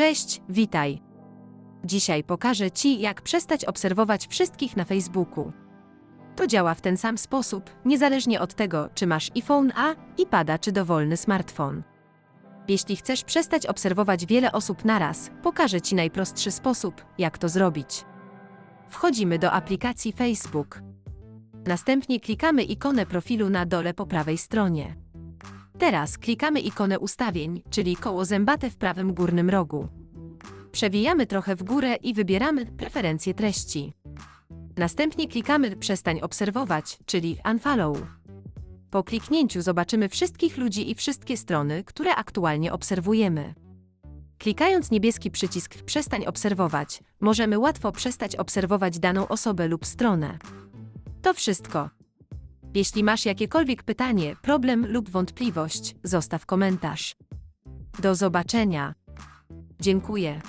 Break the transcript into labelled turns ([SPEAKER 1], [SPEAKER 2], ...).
[SPEAKER 1] Cześć, witaj. Dzisiaj pokażę Ci, jak przestać obserwować wszystkich na Facebooku. To działa w ten sam sposób, niezależnie od tego, czy masz iPhone A, iPada czy dowolny smartfon. Jeśli chcesz przestać obserwować wiele osób naraz, pokażę Ci najprostszy sposób, jak to zrobić. Wchodzimy do aplikacji Facebook. Następnie klikamy ikonę profilu na dole po prawej stronie. Teraz klikamy ikonę ustawień, czyli koło zębate w prawym górnym rogu. Przewijamy trochę w górę i wybieramy preferencje treści. Następnie klikamy Przestań obserwować, czyli Unfollow. Po kliknięciu zobaczymy wszystkich ludzi i wszystkie strony, które aktualnie obserwujemy. Klikając niebieski przycisk Przestań obserwować, możemy łatwo przestać obserwować daną osobę lub stronę. To wszystko. Jeśli masz jakiekolwiek pytanie, problem lub wątpliwość, zostaw komentarz. Do zobaczenia. Dziękuję.